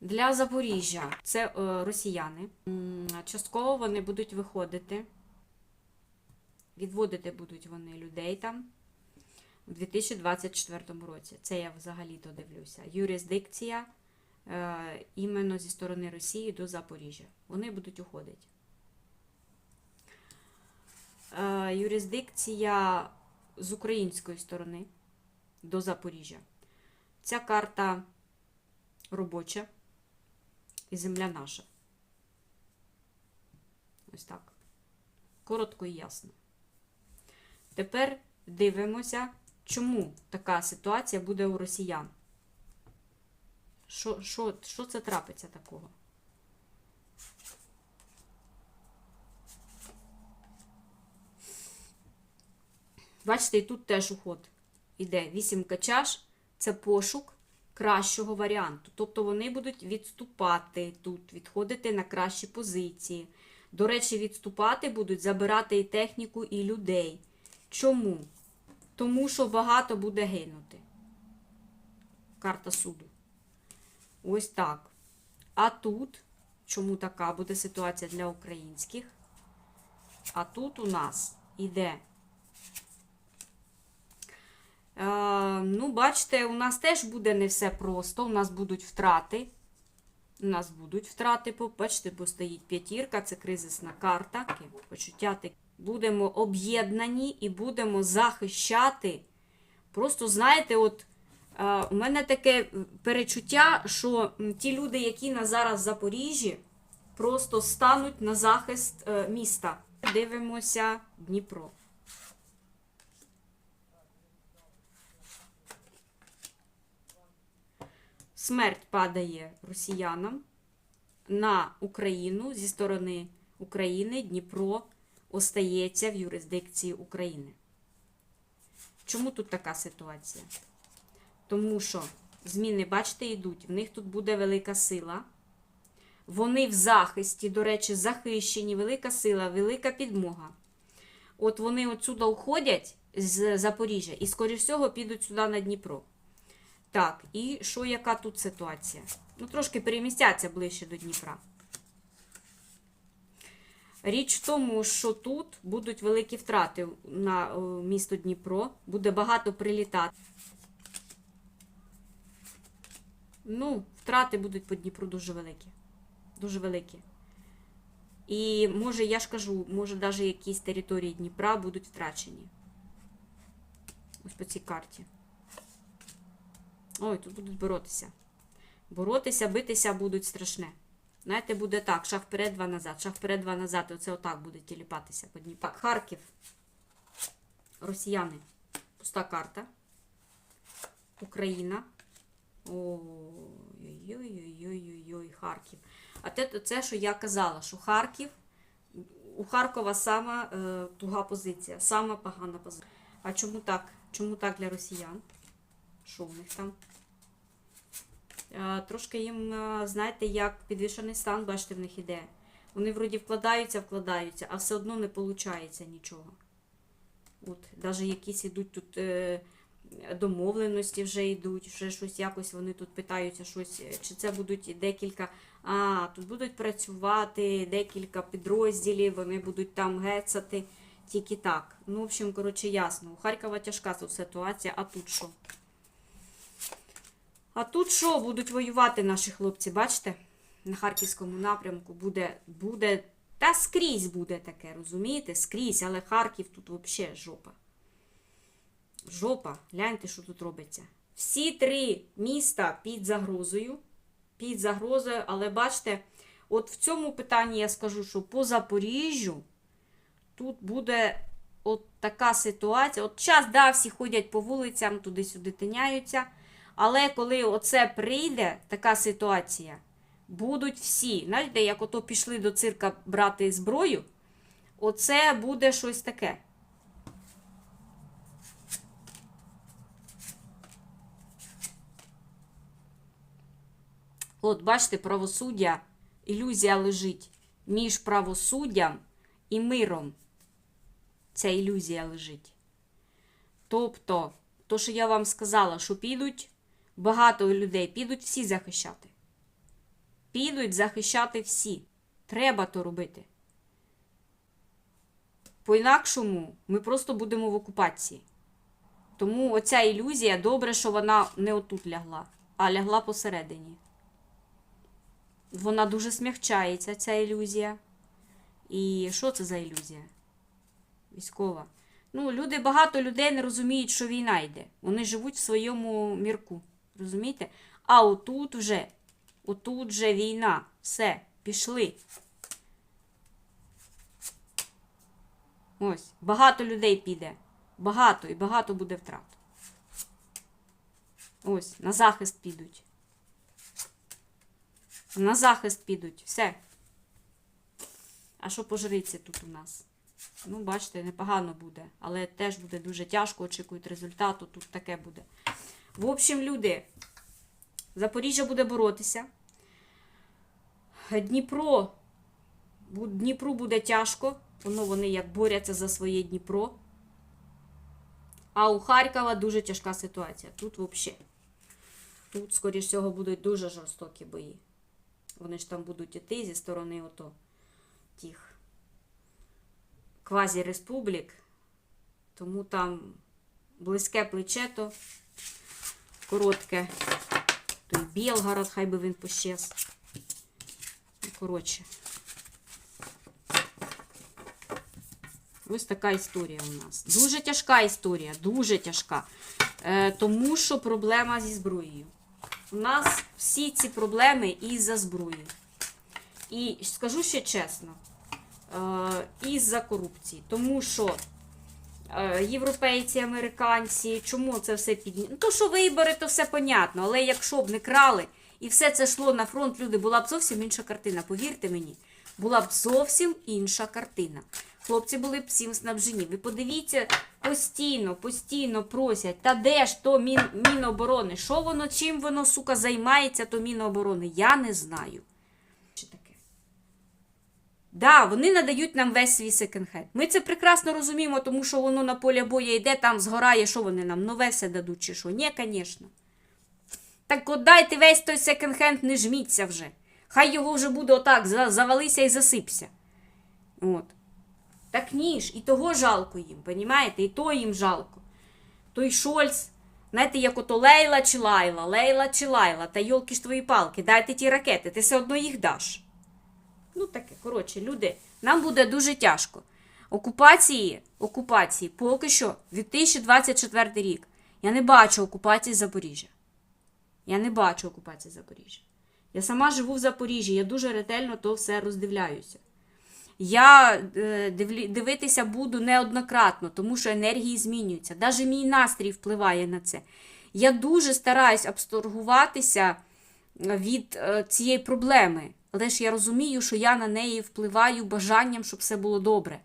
Для Запоріжжя це е, росіяни. Частково вони будуть виходити. Відводити будуть вони людей там у 2024 році. Це я взагалі-то дивлюся. Юрисдикція е, іменно зі сторони Росії до Запоріжжя. Вони будуть уходити. Е, юрисдикція з української сторони до Запоріжжя. Ця карта робоча і земля наша. Ось так. Коротко і ясно. Тепер дивимося, чому така ситуація буде у росіян. Що, що, що це трапиться такого? Бачите, і тут теж уход іде. Вісімка чаш це пошук кращого варіанту. Тобто вони будуть відступати тут, відходити на кращі позиції. До речі, відступати будуть, забирати і техніку, і людей. Чому? Тому що багато буде гинути. Карта суду. Ось так. А тут, чому така буде ситуація для українських? А тут у нас іде ну, бачите, у нас теж буде не все просто. У нас будуть втрати. У нас будуть втрати, бо, бачите, бо стоїть п'ятірка, це кризисна карта. Почуття таке. Будемо об'єднані і будемо захищати. Просто, знаєте, от е, у мене таке перечуття, що ті люди, які на зараз в Запоріжжі, просто стануть на захист е, міста. Дивимося Дніпро. Смерть падає росіянам на Україну зі сторони України. Дніпро остається в юрисдикції України. Чому тут така ситуація? Тому що зміни, бачите, йдуть. В них тут буде велика сила. Вони в захисті, до речі, захищені, велика сила, велика підмога. От вони отсюди уходять з Запоріжжя і, скоріш всього, підуть сюди на Дніпро. Так, і що, яка тут ситуація? Ну, трошки перемістяться ближче до Дніпра. Річ в тому, що тут будуть великі втрати на о, місто Дніпро, буде багато прилітати. Ну, втрати будуть по Дніпру дуже великі. Дуже великі. І може, я ж кажу, може, навіть якісь території Дніпра будуть втрачені. Ось по цій карті. Ой, тут будуть боротися. Боротися, битися будуть страшне. Знаєте, буде так: шаг вперед, два назад, шаг вперед, два назад. І оце отак буде тіліпатися по Дніпру. Так, Харків. Росіяни. Пуста карта. Україна. Ой-ой-ой-ой-ой-ой, Харків. А те, це, що я казала, що Харків, у Харкова сама е, туга позиція, сама погана позиція. А чому так? Чому так для росіян? Що в них там? Е, Трошки їм, е, знаєте, як підвішений стан, бачите, в них іде. Вони вроді вкладаються, вкладаються, а все одно не виходить нічого. От, навіть якісь ідуть тут е, домовленості вже йдуть, вже щось якось вони тут питаються, щось, чи це будуть декілька. А, тут будуть працювати декілька підрозділів, вони будуть там гецати. Тільки так. Ну, в общем, коротше, ясно. У Харкова тяжка ситуація, а тут що? А тут що будуть воювати наші хлопці, бачите? На Харківському напрямку буде, буде, та скрізь буде таке, розумієте? Скрізь, але Харків тут взагалі жопа. Жопа, гляньте, що тут робиться. Всі три міста під загрозою. Під загрозою, але бачите, от в цьому питанні я скажу, що по Запоріжжю тут буде от така ситуація. От час, да, всі ходять по вулицям, туди-сюди тиняються. Але коли оце прийде, така ситуація, будуть всі. Знаєте, як ото пішли до цирка брати зброю, оце буде щось таке. От, бачите, правосуддя, ілюзія лежить між правосуддям і миром. Ця ілюзія лежить. Тобто, то, що я вам сказала, що підуть багато людей, підуть всі захищати. підуть захищати всі. Треба то робити. По-інакшому ми просто будемо в окупації. Тому оця ілюзія, добре, що вона не отут лягла, а лягла посередині. Вона дуже смягчається, ця ілюзія. І що це за ілюзія? Військова. Ну, люди, багато людей не розуміють, що війна йде. Вони живуть в своєму мірку. Розумієте? А отут вже, отут вже війна. Все, пішли. Ось, багато людей піде. Багато і багато буде втрат. Ось, на захист підуть. На захист підуть. Все. А що по тут у нас? Ну, бачите, непогано буде, але теж буде дуже тяжко, очікують результату, тут таке буде. В общем, люди, Запоріжжя буде боротися. Дніпро, Дніпру буде тяжко, воно вони як борються за своє Дніпро. А у Харкова дуже тяжка ситуація. Тут взагалі. Тут, скоріш всього, будуть дуже жорстокі бої. Вони ж там будуть іти зі сторони ото тих квазі-республік. Тому там близьке плече то коротке. Той Білгород, хай би він пощез. Ну, коротше. Ось така історія у нас. Дуже тяжка історія, дуже тяжка. Е, тому що проблема зі зброєю. У нас всі ці проблеми із-за зброї. І скажу ще чесно, е, із-за корупції. Тому що європейці, американці, чому це все підні... Ну, то, що вибори, то все понятно. Але якщо б не крали і все це йшло на фронт, люди, була б зовсім інша картина. Повірте мені, була б зовсім інша картина. Хлопці були б всім снабжені. Ви подивіться, постійно, постійно просять, та де ж то мін, Міноборони? Що воно, чим воно, сука, займається, то Міноборони? Я не знаю. Да, вони надають нам весь свій секонд-хенд. Ми це прекрасно розуміємо, тому що воно на полі бою йде, там згорає, що вони нам нове все дадуть, чи що? Ні, звісно. Так от дайте весь той секонд-хенд, не жміться вже. Хай його вже буде отак, завалися і засипся. От. Так ні ж, і того жалко їм, понімаєте? І то їм жалко. Той Шольц, знаєте, як ото Лейла чи Лайла, Лейла чи Лайла, та йолки ж твої палки, дайте ті ракети, ти все одно їх даш. Ну таке, коротше, люди, нам буде дуже тяжко. Окупації, окупації поки що 2024 рік. Я не бачу окупації Запоріжжя. Я не бачу окупації Запоріжжя. Я сама живу в Запоріжжі, я дуже ретельно то все роздивляюся. Я е, дивитися буду неоднократно, тому що енергії змінюються. Навіть мій настрій впливає на це. Я дуже стараюсь абстрагуватися від е, цієї проблеми, але ж я розумію, що я на неї впливаю бажанням, щоб все було добре.